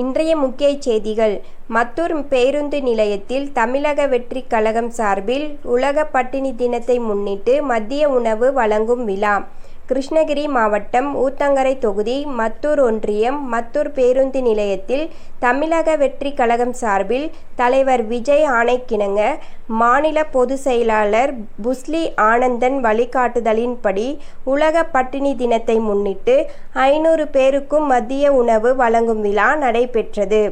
இன்றைய முக்கிய செய்திகள். மத்தூர் பேருந்து நிலையத்தில் தமிழக வெற்றி கழகம் சார்பில் உலக பட்டினி தினத்தை முன்னிட்டு மதிய உணவு வழங்கும் விழா. கிருஷ்ணகிரி மாவட்டம் ஊத்தங்கரை தொகுதி மத்தூர் ஒன்றியம் மத்தூர் பேருந்து நிலையத்தில் தமிழக வெற்றி கழகம் சார்பில் தலைவர் விஜய் ஆணைக்கிணங்க மாநில பொதுச் செயலாளர் புஸ்லி ஆனந்தன் வழிகாட்டுதலின்படி உலக பட்டினி தினத்தை முன்னிட்டு ஐநூறு பேருக்கும் மதிய உணவு வழங்கும் விழா நடைபெற்றது.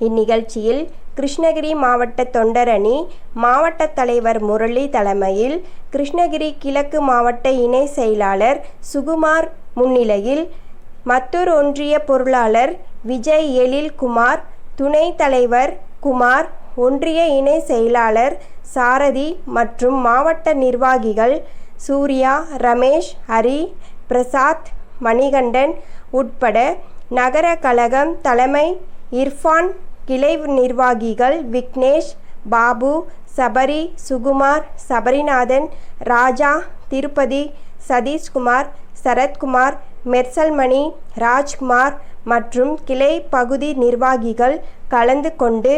இந்நிகழ்ச்சியில் கிருஷ்ணகிரி மாவட்ட தொண்டரணி மாவட்ட தலைவர் முரளி தலைமையில் கிருஷ்ணகிரி கிழக்கு மாவட்ட இணை செயலாளர் சுகுமார் முன்னிலையில் மத்தூர் ஒன்றிய பொருளாளர் விஜய் எழில் குமார் துணைத் தலைவர் குமார் ஒன்றிய இணை செயலாளர் சாரதி மற்றும் மாவட்ட நிர்வாகிகள் சூர்யா ரமேஷ் ஹரி பிரசாத் மணிகண்டன் உட்பட நகர கழகம் தலைமை இர்ஃபான் கிளை நிர்வாகிகள் விக்னேஷ் பாபு சபரி சுகுமார் சபரிநாதன் ராஜா திருப்பதி சதீஷ்குமார் சரத்குமார் மெர்சல்மணி ராஜ்குமார் மற்றும் கிளை பகுதி நிர்வாகிகள் கலந்து கொண்டு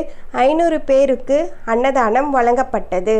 ஐநூறு பேருக்கு அன்னதானம் வழங்கப்பட்டது.